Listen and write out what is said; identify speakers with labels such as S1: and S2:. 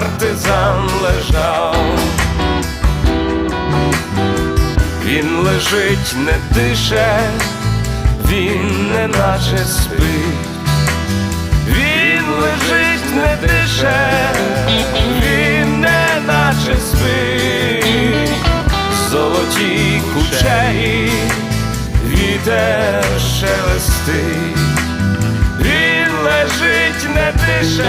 S1: партизан лежав. Він лежить, не дише, він не наче спить. Він лежить, не дише, він не наче спить. Золоті кучері, вітер шелестить. Він лежить, не дише.